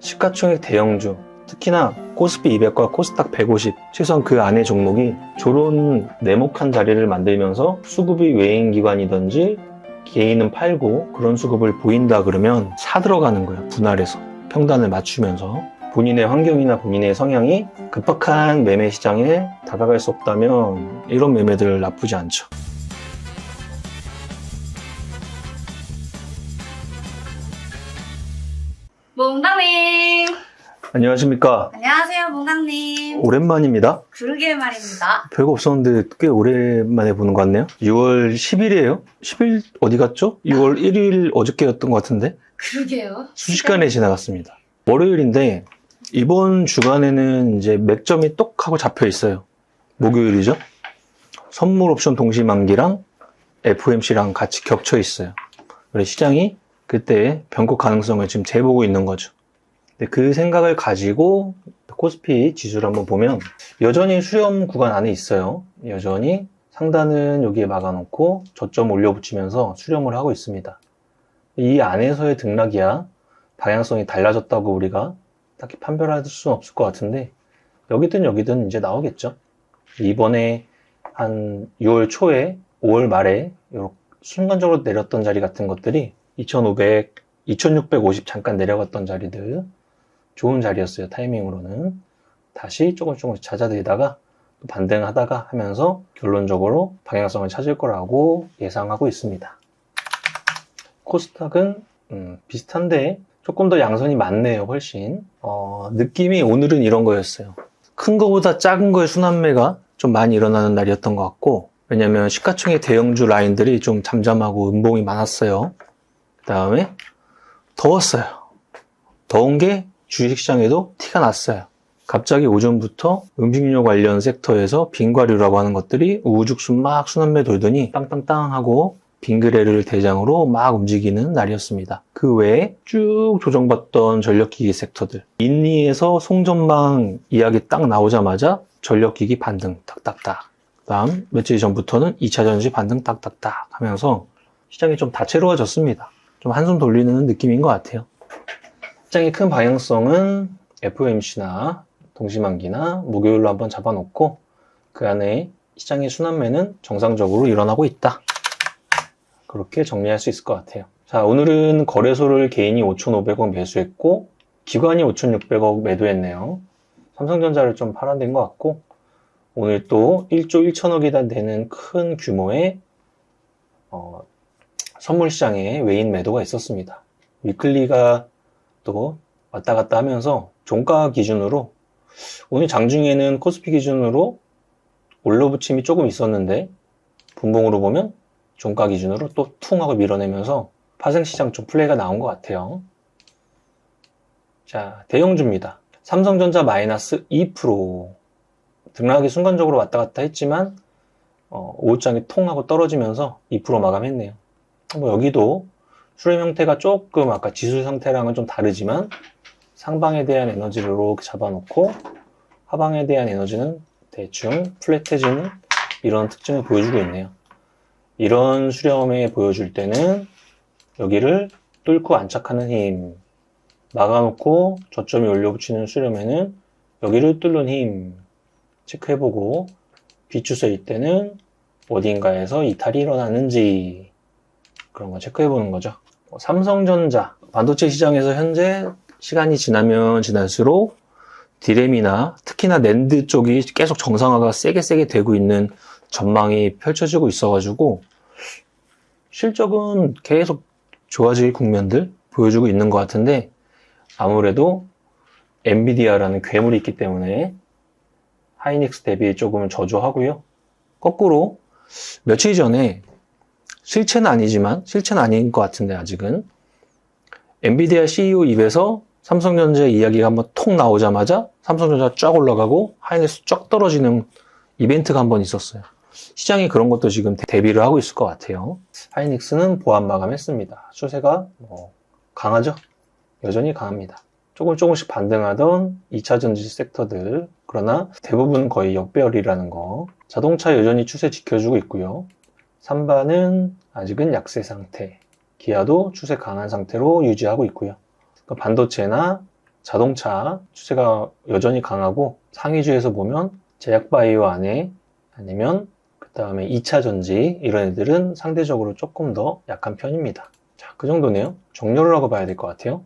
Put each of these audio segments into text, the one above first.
시가총액 대형주, 특히나 코스피 200과 코스닥 150, 최소한 그 안의 종목이 저런 네모칸 자리를 만들면서 수급이 외인 기관이든지 개인은 팔고 그런 수급을 보인다 그러면 사 들어가는 거예요. 분할해서. 평단을 맞추면서. 본인의 환경이나 본인의 성향이 급박한 매매 시장에 다가갈 수 없다면 이런 매매들 나쁘지 않죠. 몽당님 안녕하십니까. 안녕하세요 몽당님 오랜만입니다. 그러게 말입니다 별거 없었는데 꽤 오랜만에 보는 것 같네요. 6월 10일이에요. 10일 어디 갔죠? 6월 1일 어저께였던 것 같은데 그러게요 순식간에 지나갔습니다. 월요일인데 이번 주간에는 이제 맥점이 똑 하고 잡혀 있어요. 목요일이죠. 선물 옵션 동시 만기랑 FOMC랑 같이 겹쳐 있어요. 그래서 시장이 그때 변곡 가능성을 지금 재보고 있는 거죠. 그 생각을 가지고 코스피 지수를 한번 보면 여전히 수렴 구간 안에 있어요. 여전히 상단은 여기에 막아놓고 저점 올려붙이면서 수렴을 하고 있습니다. 이 안에서의 등락이야 방향성이 달라졌다고 우리가 딱히 판별할 수는 없을 것 같은데 여기든 여기든 이제 나오겠죠. 이번에 한 6월 초에 5월 말에 순간적으로 내렸던 자리 같은 것들이 2500, 2650 잠깐 내려갔던 자리들 좋은 자리였어요. 타이밍으로는 다시 조금씩 조금씩 잦아들다가 또 반등하다가 하면서 결론적으로 방향성을 찾을 거라고 예상하고 있습니다. 코스닥은 음, 비슷한데 조금 더 양선이 많네요, 훨씬. 어, 느낌이 오늘은 이런 거였어요. 큰 거보다 작은 거의 순환매가 좀 많이 일어나는 날이었던 것 같고, 왜냐면 시가총액 대형주 라인들이 좀 잠잠하고 음봉이 많았어요. 그 다음에 더웠어요. 더운 게 주식시장에도 티가 났어요. 갑자기 오전부터 음식료 관련 섹터에서 빙과류라고 하는 것들이 우죽순 막 순환매 돌더니 땅땅땅 하고 빙그레를 대장으로 막 움직이는 날이었습니다. 그 외에 쭉 조정받던 전력기기 섹터들. 인리에서 송전망 이야기 딱 나오자마자 전력기기 반등 딱딱딱. 다음 며칠 전부터는 2차 전지 반등 딱딱딱 하면서 시장이 좀 다채로워졌습니다. 좀 한숨 돌리는 느낌인 것 같아요. 시장의 큰 방향성은 FOMC나 동시만기나 목요일로 한번 잡아놓고 그 안에 시장의 순환매는 정상적으로 일어나고 있다. 그렇게 정리할 수 있을 것 같아요. 자, 오늘은 거래소를 개인이 5,500억 매수했고, 기관이 5,600억 매도했네요. 삼성전자를 좀 팔아낸 것 같고, 오늘 또 1조 1천억이 되는 큰 규모의 어, 선물 시장에 외인 매도가 있었습니다. 위클리가 또 왔다 갔다 하면서 종가 기준으로 오늘 장중에는 코스피 기준으로 올라붙임이 조금 있었는데 분봉으로 보면 종가 기준으로 또 퉁 하고 밀어내면서 파생시장 좀 플레이가 나온 것 같아요. 자, 대형주입니다. 삼성전자 마이너스 2% 등락이 순간적으로 왔다 갔다 했지만 어, 오후장에 통 하고 떨어지면서 2% 마감했네요. 뭐 여기도 수렴 형태가 조금 아까 지수 상태랑은 좀 다르지만 상방에 대한 에너지를 이렇게 잡아놓고 하방에 대한 에너지는 대충 플랫해지는 이런 특징을 보여주고 있네요. 이런 수렴에 보여줄 때는 여기를 뚫고 안착하는 힘 막아놓고 저점이 올려붙이는 수렴에는 여기를 뚫는 힘 체크해보고 비추세일 때는 어딘가에서 이탈이 일어나는지 그런 거 체크해 보는 거죠. 뭐 삼성전자 반도체 시장에서 현재 시간이 지나면 지날수록 디램이나 특히나 낸드 쪽이 계속 정상화가 세게 세게 되고 있는 전망이 펼쳐지고 있어가지고 실적은 계속 좋아질 국면들 보여주고 있는 것 같은데 아무래도 엔비디아라는 괴물이 있기 때문에 하이닉스 대비 조금은 저조하고요. 거꾸로 며칠 전에 실체는 아니지만 실체는 아닌 것 같은데 아직은 엔비디아 CEO 입에서 삼성전자 이야기가 한번 톡 나오자마자 삼성전자 쫙 올라가고 하이닉스 쫙 떨어지는 이벤트가 한번 있었어요. 시장이 그런 것도 지금 대비를 하고 있을 것 같아요. 하이닉스는 보안 마감했습니다. 추세가 뭐 강하죠? 여전히 강합니다. 조금 조금씩 반등하던 2차 전지 섹터들 그러나 대부분 거의 역배열이라는 거 자동차 여전히 추세 지켜주고 있고요. 3반은 아직은 약세 상태 기아도 추세 강한 상태로 유지하고 있고요. 반도체나 자동차 추세가 여전히 강하고 상위주에서 보면 제약바이오 안에 아니면 그 다음에 2차 전지 이런 애들은 상대적으로 조금 더 약한 편입니다. 자, 그 정도네요. 종료를 하고 봐야 될 것 같아요.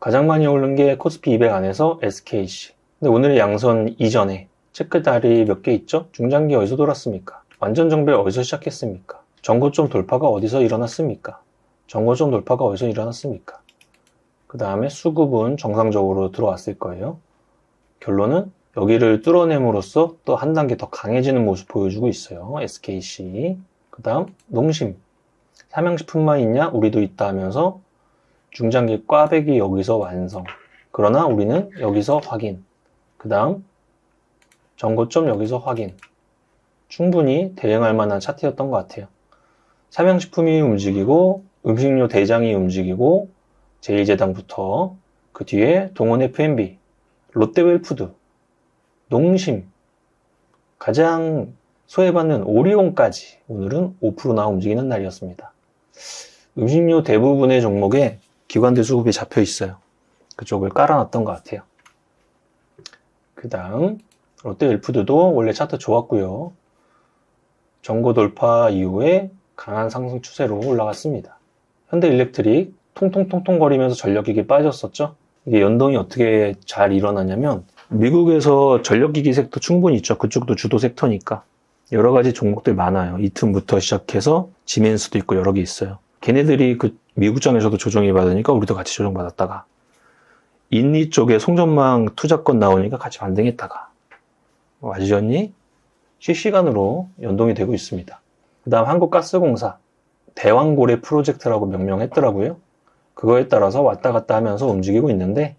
가장 많이 오른 게 코스피 200 안에서 SKC. 근데 오늘의 양선 이전에 체크다리 몇 개 있죠? 중장기 어디서 돌았습니까? 완전 정배 어디서 시작했습니까? 전고점 돌파가 어디서 일어났습니까? 전고점 돌파가 어디서 일어났습니까? 그 다음에 수급은 정상적으로 들어왔을 거예요. 결론은 여기를 뚫어냄으로써 또 한 단계 더 강해지는 모습 보여주고 있어요. SKC. 그 다음 농심. 삼양식품만 있냐? 우리도 있다 하면서 중장기 꽈배기 여기서 완성. 그러나 우리는 여기서 확인. 그 다음 전고점 여기서 확인. 충분히 대응할 만한 차트였던 것 같아요. 삼양식품이 움직이고 음식료 대장이 움직이고 제1재당부터 그 뒤에 동원 F&B, 롯데웰푸드, 농심, 가장 소외받는 오리온까지 오늘은 5%나 움직이는 날이었습니다. 음식료 대부분의 종목에 기관들 수급이 잡혀 있어요. 그쪽을 깔아놨던 것 같아요. 그 다음 롯데웰푸드도 원래 차트 좋았고요. 정고 돌파 이후에 강한 상승 추세로 올라갔습니다. 현대 일렉트릭 통통통통 거리면서 전력기기 빠졌었죠. 이게 연동이 어떻게 잘 일어나냐면 미국에서 전력기기 섹터 충분히 있죠. 그쪽도 주도 섹터니까 여러 가지 종목들 많아요. 이틈부터 시작해서 지멘스도 있고 여러 개 있어요. 걔네들이 그 미국장에서도 조정이 받으니까 우리도 같이 조정받았다가 인리 쪽에 송전망 투자권 나오니까 같이 반등했다가 완전히 실시간으로 연동이 되고 있습니다. 그 다음 한국가스공사 대왕고래 프로젝트라고 명명했더라고요. 그거에 따라서 왔다 갔다 하면서 움직이고 있는데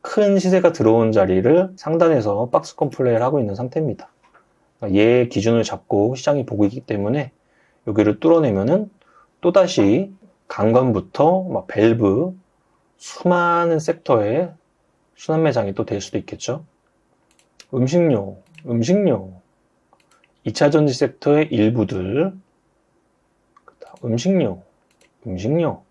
큰 시세가 들어온 자리를 상단에서 박스권 플레이를 하고 있는 상태입니다. 얘 기준을 잡고 시장이 보고 있기 때문에 여기를 뚫어내면은 또다시 강건부터 막 밸브 수많은 sek터에 순환매장이 또 될 수도 있겠죠. 음식료, 음식료, 2차 전지 섹터의 일부들, 음식료, 음식료,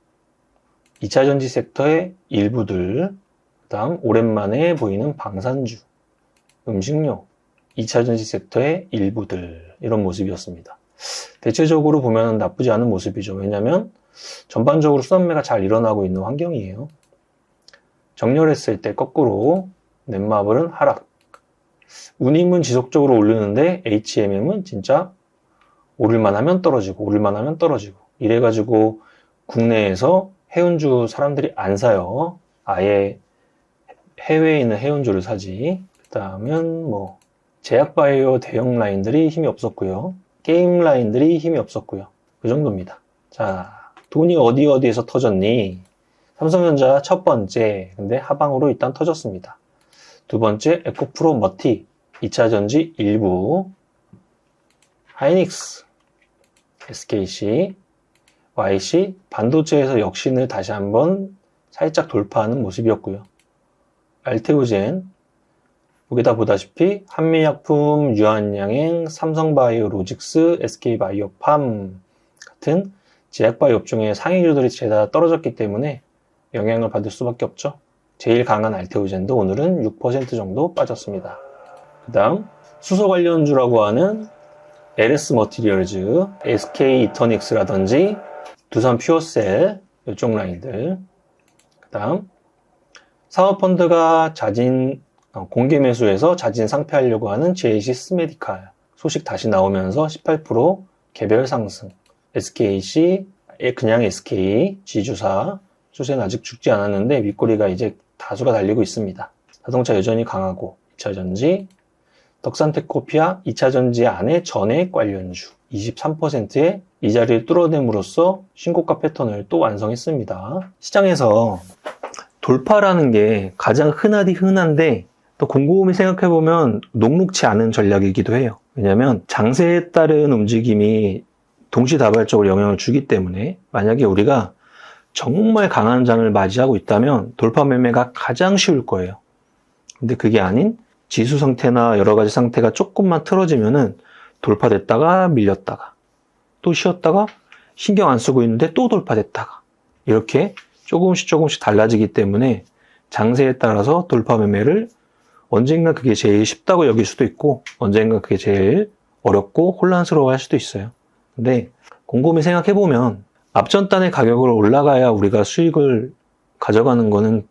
2차 전지 섹터의 일부들, 그 다음 오랜만에 보이는 방산주, 음식료, 2차 전지 섹터의 일부들, 이런 모습이었습니다. 대체적으로 보면 나쁘지 않은 모습이죠. 왜냐하면 전반적으로 수납매가 잘 일어나고 있는 환경이에요. 정렬했을 때 거꾸로 넷마블은 하락. 운임은 지속적으로 오르는데 HMM은 진짜 오를만 하면 떨어지고 오를만 하면 떨어지고 이래가지고 국내에서 해운주 사람들이 안 사요. 아예 해외에 있는 해운주를 사지. 그 다음은 뭐 제약바이오 대형 라인들이 힘이 없었고요. 게임 라인들이 힘이 없었고요. 그 정도입니다. 자, 돈이 어디 어디에서 터졌니? 삼성전자 첫 번째, 근데 하방으로 일단 터졌습니다. 두 번째, 에코프로 머티, 2차 전지 일부, 하이닉스, SKC, YC, 반도체에서 역신을 다시 한번 살짝 돌파하는 모습이었고요. 알테오젠, 여기다 보다시피 한미약품, 유한양행, 삼성바이오로직스, SK바이오팜 같은 제약바이오 업종의 상위주들이 죄다 떨어졌기 때문에 영향을 받을 수밖에 없죠. 제일 강한 알테오젠도 오늘은 6% 정도 빠졌습니다. 그 다음 수소 관련주라고 하는 LS 머티리얼즈, SK 이터닉스라든지 두산 퓨어셀 이쪽 라인들 그 다음 사모펀드가 자진 어, 공개 매수해서 자진 상패하려고 하는 제이시스 메디칼 소식 다시 나오면서 18% 개별 상승 SKC 그냥 SK 지주사 추세는 아직 죽지 않았는데 윗꼬리가 이제 다수가 달리고 있습니다. 자동차 여전히 강하고 2차 전지 덕산테코피아 2차 전지 안에 전액 관련주 23%의 이 자리를 뚫어냄으로써 신고가 패턴을 또 완성했습니다. 시장에서 돌파라는 게 가장 흔하디 흔한데 또 곰곰이 생각해보면 녹록치 않은 전략이기도 해요. 왜냐하면 장세에 따른 움직임이 동시다발적으로 영향을 주기 때문에 만약에 우리가 정말 강한 장을 맞이하고 있다면 돌파 매매가 가장 쉬울 거예요. 근데 그게 아닌 지수 상태나 여러 가지 상태가 조금만 틀어지면은 돌파됐다가 밀렸다가 또 쉬었다가 신경 안 쓰고 있는데 또 돌파됐다가 이렇게 조금씩 조금씩 달라지기 때문에 장세에 따라서 돌파 매매를 언젠가 그게 제일 쉽다고 여길 수도 있고 언젠가 그게 제일 어렵고 혼란스러워 할 수도 있어요. 근데 곰곰이 생각해 보면 앞전 단의 가격으로 올라가야 우리가 수익을 가져가는 거는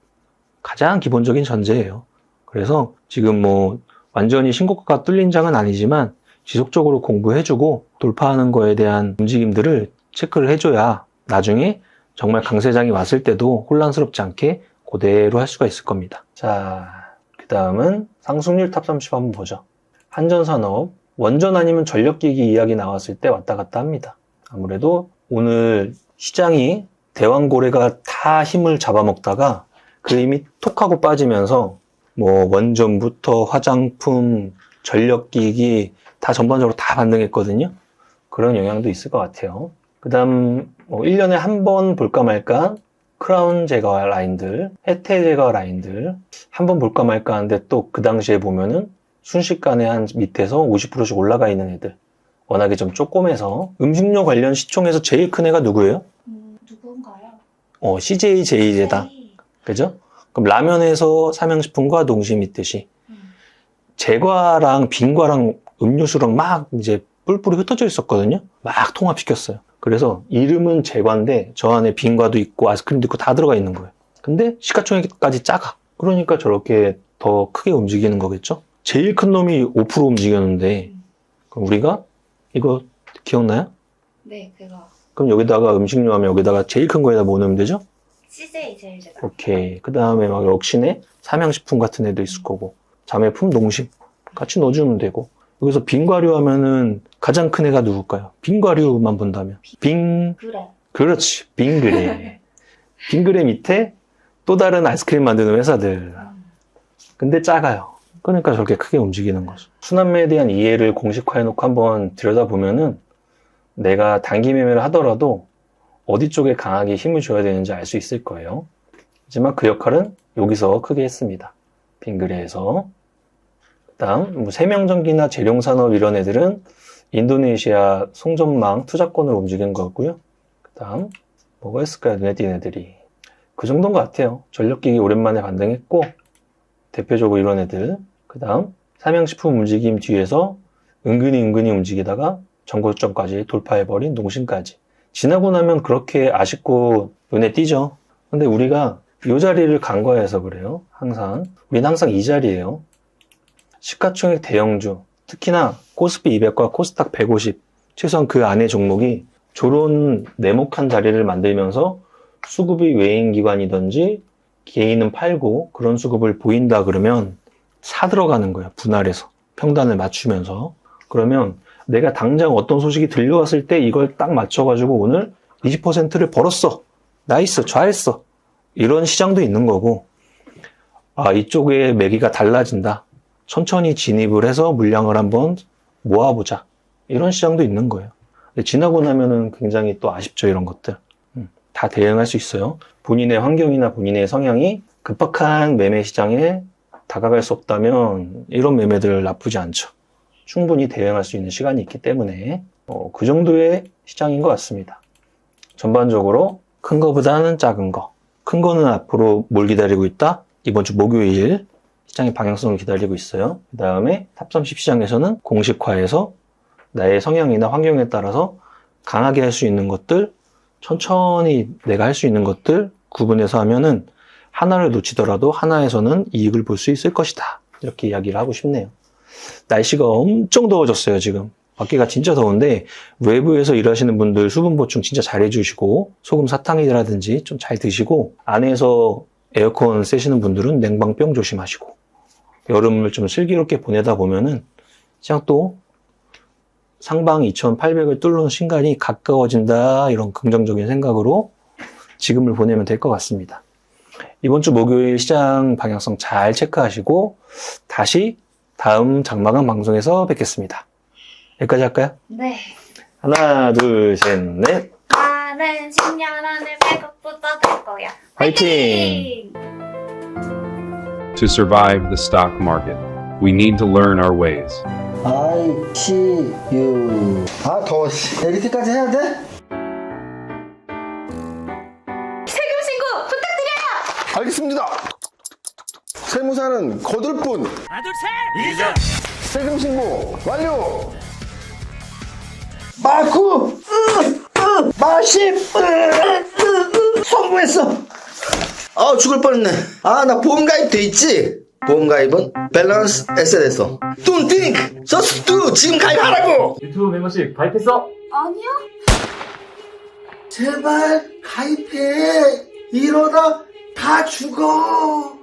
가장 기본적인 전제예요. 그래서 지금 뭐 완전히 신고가가 뚫린 장은 아니지만 지속적으로 공부해주고 돌파하는 거에 대한 움직임들을 체크를 해줘야 나중에 정말 강세장이 왔을 때도 혼란스럽지 않게 그대로 할 수가 있을 겁니다. 자, 그 다음은 상승률 탑 30 한번 보죠. 한전산업, 원전 아니면 전력기기 이야기 나왔을 때 왔다 갔다 합니다. 아무래도 오늘 시장이 대왕고래가 다 힘을 잡아먹다가 그 힘이 톡 하고 빠지면서 뭐 원전부터 화장품, 전력기기 다 전반적으로 다 반등했거든요. 그런 영향도 있을 것 같아요. 그 다음, 뭐 1년에 한 번 볼까 말까 크라운 제거 라인들, 혜태 제거 라인들 한 번 볼까 말까 하는데 또 그 당시에 보면은 순식간에 한 밑에서 50%씩 올라가 있는 애들. 워낙에 좀 쪼꼬매서 음식료 관련 시총에서 제일 큰 애가 누구예요? 음, 누군가요? 어, CJ 제이제다. 네. 그죠? 그럼 라면에서 삼양식품과 동시에 있듯이 음. 제과랑 빙과랑 음료수랑 막 이제 뿔뿔이 흩어져 있었거든요. 막 통합시켰어요. 그래서 이름은 제과인데 저 안에 빙과도 있고 아이스크림도 있고 다 들어가 있는 거예요. 근데 시가총액까지 작아. 그러니까 저렇게 더 크게 움직이는 거겠죠? 제일 큰 놈이 5% 움직였는데 그럼 우리가 이거 기억나요? 네, 그거. 그럼 여기다가 음식료 하면 여기다가 제일 큰 거에다 뭐 넣으면 되죠? CJ 제일 제가. 오케이. 그 다음에 막 역시네 삼양식품 같은 애도 있을 거고 자매품 농심 같이 넣어주면 되고 여기서 빙과류 하면은 가장 큰 애가 누굴까요? 빙과류만 본다면 빙 그래. 그렇지 빙그레 빙그레 밑에 또 다른 아이스크림 만드는 회사들 음. 근데 작아요. 그러니까 저렇게 크게 움직이는 거죠. 순환매에 대한 이해를 공식화해놓고 한번 들여다보면은 내가 단기 매매를 하더라도 어디 쪽에 강하게 힘을 줘야 되는지 알 수 있을 거예요. 하지만 그 역할은 여기서 크게 했습니다. 빙그레에서. 그 다음, 뭐 세명전기나 재룡산업 이런 애들은 인도네시아 송전망 투자권을 움직인 거고요. 그 다음, 뭐가 있을까요? 눈에 띄는 애들이. 그 정도인 것 같아요. 전력기기 오랜만에 반등했고, 대표적으로 이런 애들. 그 다음, 삼양식품 움직임 뒤에서 은근히 은근히 움직이다가 전고점까지 돌파해버린 농심까지. 지나고 나면 그렇게 아쉽고 눈에 띄죠. 근데 우리가 이 자리를 간과해서 그래요. 항상. 우린 항상 이 자리예요. 시가총액 대형주, 특히나 코스피 200과 코스닥 150, 최소한 그 안에 종목이 저런 네모칸 자리를 만들면서 수급이 외인 기관이든지 개인은 팔고 그런 수급을 보인다 그러면 사 들어가는 거예요. 분할해서. 평단을 맞추면서. 그러면 내가 당장 어떤 소식이 들려왔을 때 이걸 딱 맞춰가지고 오늘 20%를 벌었어. 나이스. 잘했어. 이런 시장도 있는 거고, 아, 이쪽에 매기가 달라진다. 천천히 진입을 해서 물량을 한번 모아보자. 이런 시장도 있는 거예요. 지나고 나면은 굉장히 또 아쉽죠. 이런 것들. 음, 다 대응할 수 있어요. 본인의 환경이나 본인의 성향이 급박한 매매 시장에 다가갈 수 없다면 이런 매매들 나쁘지 않죠. 충분히 대응할 수 있는 시간이 있기 때문에 어, 그 정도의 시장인 것 같습니다. 전반적으로 큰 거보다는 작은 거. 큰 거는 앞으로 뭘 기다리고 있다? 이번 주 목요일 시장의 방향성을 기다리고 있어요. 그 다음에 탑30 시장에서는 공식화해서 나의 성향이나 환경에 따라서 강하게 할 수 있는 것들, 천천히 내가 할 수 있는 것들 구분해서 하면은 하나를 놓치더라도 하나에서는 이익을 볼 수 있을 것이다. 이렇게 이야기를 하고 싶네요. 날씨가 엄청 더워졌어요, 지금. 밖에가 진짜 더운데 외부에서 일하시는 분들 수분 보충 진짜 잘 해주시고 소금 사탕이라든지 좀 잘 드시고 안에서 에어컨 쐬시는 분들은 냉방병 조심하시고 여름을 좀 슬기롭게 보내다 보면은 그냥 또 상방 2800을 뚫는 순간이 가까워진다 이런 긍정적인 생각으로 지금을 보내면 될 것 같습니다. 이번 주 목요일 시장 방향성 잘 체크하시고 다시 다음 장마감 방송에서 뵙겠습니다. 여기까지 할까요? 네. 하나, 둘, 셋, 넷. 나는 10년 안에 배고프다 될 거야. 화이팅! To survive the stock market, we need to learn our ways. I, C, U. 아, 더워. 씨. 이렇게까지 해야 돼? 세무사는 거둘 뿐. 하나, 둘, 셋! 세금 신고 완료! 마구 마십 성공했어 아 죽을 뻔했네 아 나 보험 가입 돼 있지 보험 가입은 밸런스 에셋에서 Don't think just do 지금 가입하라고 유튜브 멤버십 가입했어? 아니요? 제발 가입해 이러다 다 죽어